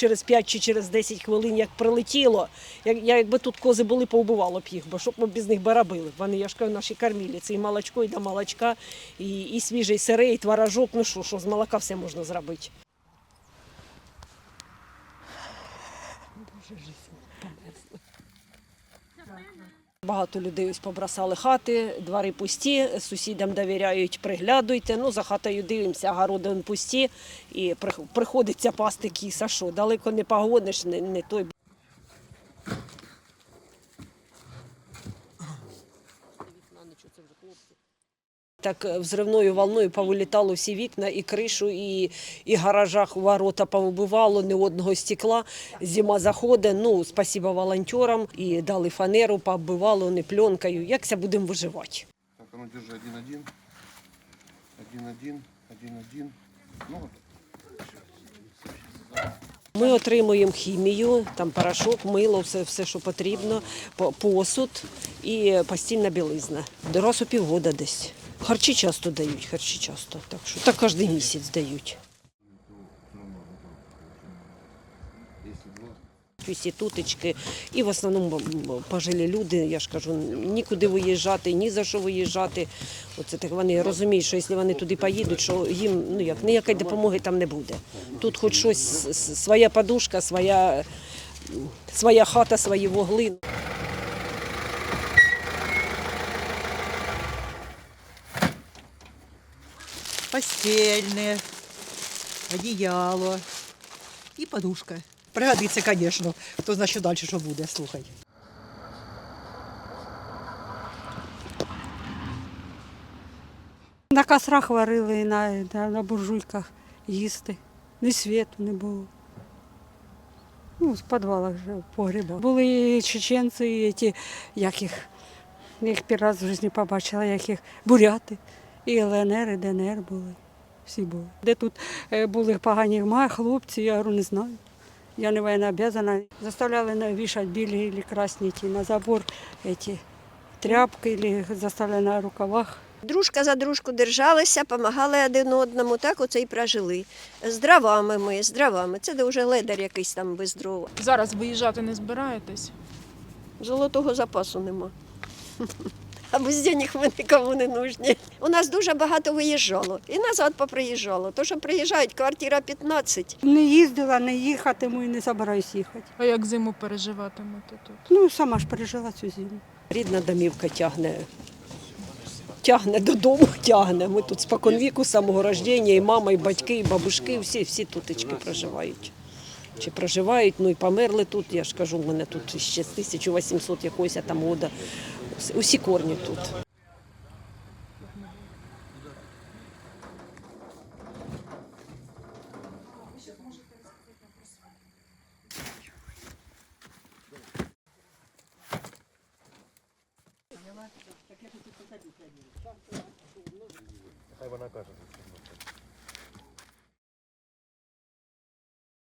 через 5 чи через 10 хвилин, як прилетіло. Я, я, якби тут кози були, повбивало б їх, бо щоб ми без них барабили. Вони, я ж кажу, наші кормілі. Це і молочко, і до молочка, і, і свіжий сирий, і творожок. Ну що, що з молока все можна зробити. Багато людей ось побросали хати, двори пусті, сусідам довіряють, приглядуйте. Ну, за хатою дивимося, городи пусті, і приходиться пасти кіса, що далеко не погониш, не, не той. Так е, взривною волною повилітало всі вікна, і кришу, і, і гаражах ворота повибивало, ні одного стекла. Зима заходить, ну, спасибо волонтерам, і дали фанеру, пооббивало, не пленкою. Як це будемо виживати? Так, ну держи один-один. Один-один, один-один. Ну. Ми отримуємо хімію, там порошок, мило, все, все що потрібно, посуд і постільна білизна. До разу півгода десь. Харчі часто дають, харчі часто. Так що так кожен місяць дають. Усі і в основному пожилі люди, я ж кажу, нікуди виїжджати, ні за що виїжджати. Оце так вони розуміють, що якщо вони туди поїдуть, що їм ну як ніякої допомоги там не буде. Тут хоч щось своя подушка, своя, своя хата, свої вугли. Постельне, одіяло і подушка. Пригодиться, звісно. Хто знає, що далі що буде, слухай. На кострах варили на, на, буржуйках їсти. Ні світу не було. Ну, в підвалах же, в погребах. Були чеченці, і ті, як їх, я їх перший раз в житті побачила, як їх буряти. І ЛНР, і ДНР були. Всі були. Де тут е, були погані ма, хлопці, я говорю, не знаю. Я не воєнно обязана. Заставляли на- вішати білі або красні ті, на забор ці тряпки, заставляли на рукавах. Дружка за дружку держалися, допомагали один одному, так оце і прожили. З дровами ми, з дровами. Це де вже ледар якийсь там без дрова. Зараз виїжджати не збираєтесь? Золотого запасу нема. А без денег ми нікому не нужні. У нас дуже багато виїжджало. І назад поприїжджало. То, що приїжджають, квартира 15. Не їздила, не їхатиму і не збираюсь їхати. А як зиму переживатимете тут? Ну, сама ж пережила цю зиму. Рідна домівка тягне. Тягне додому, тягне. Ми тут споконвіку, з самого рождення, і мама, і батьки, і бабушки, всі, всі тутечки проживають. Чи проживають, ну і померли тут, я ж кажу, в мене тут ще з 1800 якогось там. Усі- Усі корні тут. Хай вона каже.